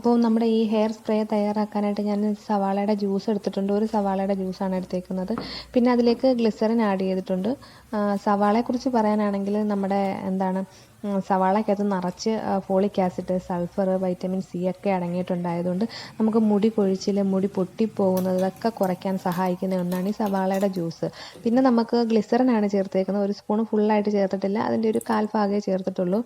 അപ്പോൾ നമ്മുടെ ഈ ഹെയർ സ്പ്രേ തയ്യാറാക്കാനായിട്ട് ഞാൻ സവാളയുടെ ജ്യൂസ് എടുത്തിട്ടുണ്ട്. ഒരു സവാളയുടെ ജ്യൂസാണ് എടുത്തേക്കുന്നത്. പിന്നെ അതിലേക്ക് ഗ്ലിസറിൻ ആഡ് ചെയ്തിട്ടുണ്ട്. സവാളയെക്കുറിച്ച് പറയാനാണെങ്കിൽ നമ്മുടെ എന്താണ് സവാളയ്ക്കകത്ത് നിറച്ച് folic acid sulphur vitamin C ഒക്കെ അടങ്ങിയിട്ടുണ്ടായതുകൊണ്ട് നമുക്ക് മുടി കൊഴിച്ചിൽ മുടി പൊട്ടിപ്പോകുന്നത് ഇതൊക്കെ കുറയ്ക്കാൻ സഹായിക്കുന്ന ഒന്നാണ് ഈ സവാളയുടെ ജ്യൂസ് പിന്നെ നമുക്ക് ഗ്ലിസറിനാണ് ചേർത്തേക്കുന്നത്. ഒരു സ്പൂൺ ഫുള്ളായിട്ട് ചേർത്തിട്ടില്ല. അതിന്റെ ഒരു കാൽ ഭാഗമേ ചേർത്തിട്ടുള്ളൂ.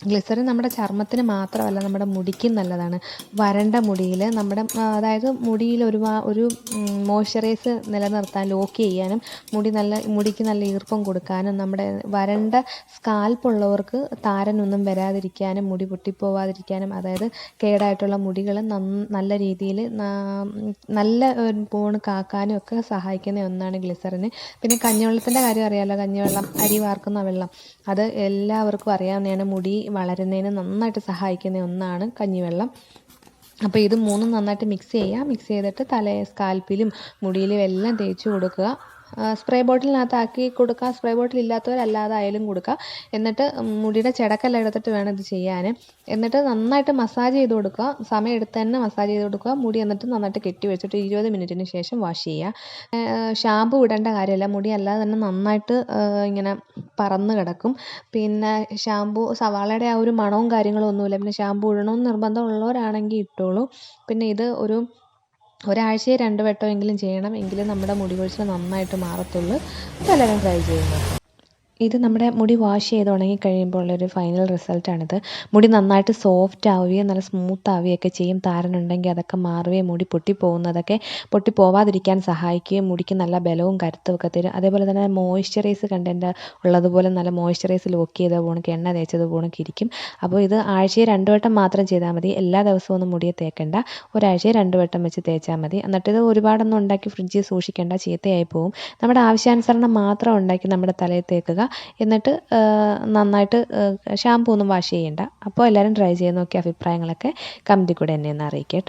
ഗ്ലിസറിൻ നമ്മുടെ ചർമ്മത്തിന് മാത്രമല്ല നമ്മുടെ മുടിക്കും നല്ലതാണ്. വരണ്ട മുടിയിൽ നമ്മുടെ അതായത് മുടിയിൽ ഒരു ഒരു മോയ്സ്ചറൈസ് നിലനിർത്താൻ ലോക്ക് ചെയ്യാനും മുടി നല്ല മുടിക്ക് നല്ല ഈർപ്പം കൊടുക്കാനും നമ്മുടെ വരണ്ട സ്കാൽപ്പുള്ളവർക്ക് താരനൊന്നും വരാതിരിക്കാനും മുടി പൊട്ടിപ്പോവാതിരിക്കാനും അതായത് കേടായിട്ടുള്ള മുടികൾ നല്ല രീതിയിൽ നല്ല പോണ് കാക്കാനും ഒക്കെ സഹായിക്കുന്ന ഒന്നാണ് ഗ്ലിസറിന് പിന്നെ കഞ്ഞിവെള്ളത്തിന്റെ കാര്യം അറിയാമല്ലോ കഞ്ഞിവെള്ളം അരി വാർക്കുന്ന വെള്ളം. അത് എല്ലാവർക്കും അറിയാവുന്നതാണ്. മുടി വളരുന്നതിന് നന്നായിട്ട് സഹായിക്കുന്ന ഒന്നാണ് കഞ്ഞിവെള്ളം. അപ്പോൾ ഇത് മൂന്നും നന്നായിട്ട് മിക്സ് ചെയ്യുക മിക്സ് ചെയ്തിട്ട് തല സ്കാൽപ്പിലും മുടിയിലും എല്ലാം തേച്ച് കൊടുക്കുക. സ്പ്രേ ബോട്ടിലിനകത്താക്കി കൊടുക്കുക സ്പ്രേ ബോട്ടിൽ ഇല്ലാത്തവരല്ലാതായാലും കൊടുക്കുക എന്നിട്ട് മുടിയുടെ ചിടക്കെല്ലാം എടുത്തിട്ട് വേണം ഇത് ചെയ്യാൻ എന്നിട്ട് നന്നായിട്ട് മസാജ് ചെയ്ത് കൊടുക്കുക. സമയം എടുത്ത് തന്നെ മസാജ് ചെയ്ത് കൊടുക്കുക. മുടി എന്നിട്ട് നന്നായിട്ട് കെട്ടി വെച്ചിട്ട് ഇരുപത് മിനിറ്റിന് ശേഷം വാഷ് ചെയ്യുക. ഷാമ്പു ഇടേണ്ട കാര്യമല്ല. മുടി അല്ലാതെ തന്നെ നന്നായിട്ട് ഇങ്ങനെ പറന്ന് കിടക്കും. പിന്നെ ഷാമ്പു സവാളയുടെ ആ ഒരു മണവും കാര്യങ്ങളും ഒന്നുമില്ല. പിന്നെ ഷാമ്പു ഇടണമെന്ന് നിർബന്ധമുള്ളവരാണെങ്കിൽ ഇട്ടോളൂ. പിന്നെ ഇത് ഒരു ഒരാഴ്ചയിൽ രണ്ട് വട്ടമെങ്കിലും ചെയ്യണം. എങ്കിലേ നമ്മുടെ മുടി കൊഴിച്ചിൽ നന്നായിട്ട് മാറത്തുള്ളൂ. എല്ലാവരും ട്രൈ ചെയ്യുക ഇത് നമ്മുടെ മുടി വാഷ് ചെയ്ത് ഉണങ്ങി കഴിയുമ്പോൾ ഉള്ളൊരു ഫൈനൽ റിസൾട്ടാണിത് മുടി നന്നായിട്ട് സോഫ്റ്റ് ആവുകയും നല്ല സ്മൂത്ത് ആവുകയൊക്കെ ചെയ്യും. താരനുണ്ടെങ്കിൽ അതൊക്കെ മാറുകയും മുടി പൊട്ടിപ്പോകുന്നതൊക്കെ പൊട്ടിപ്പോവാതിരിക്കാൻ സഹായിക്കുകയും മുടിക്ക് നല്ല ബലവും കരുത്തുമൊക്കെ തരും. അതേപോലെ തന്നെ മോയ്സ്ചറൈസ് കണ്ടന്റ് ഉള്ളതുപോലെ നല്ല മോയ്സ്ചറൈസ് ലോക്ക് ചെയ്ത പോണക്ക് എണ്ണ തേച്ചത് പോണക്ക് ഇരിക്കും. അപ്പോൾ ഇത് ആഴ്ചയിൽ രണ്ട് വട്ടം മാത്രം ചെയ്താൽ മതി. എല്ലാ ദിവസവും ഒന്നും മുടിയെ തേക്കേണ്ട. ഒരാഴ്ചയിൽ രണ്ട് വട്ടം വെച്ച് തേച്ചാൽ മതി. എന്നിട്ട് ഇത് ഒരുപാടൊന്നും ഉണ്ടാക്കി ഫ്രിഡ്ജിൽ സൂക്ഷിക്കേണ്ട. ചീത്തയായി പോകും നമ്മുടെ ആവശ്യാനുസരണം മാത്രം ഉണ്ടാക്കി നമ്മുടെ തലയിൽ തേക്കുക. എന്നിട്ട് നന്നായിട്ട് ഷാമ്പൂ ഒന്നും വാഷ് ചെയ്യേണ്ട. അപ്പോൾ എല്ലാവരും ട്രൈ ചെയ്ത് നോക്കിയ അഭിപ്രായങ്ങളൊക്കെ കമന്റിൽ കൂടെ എന്നെ ഒന്ന് അറിയിക്കുക കേട്ടോ.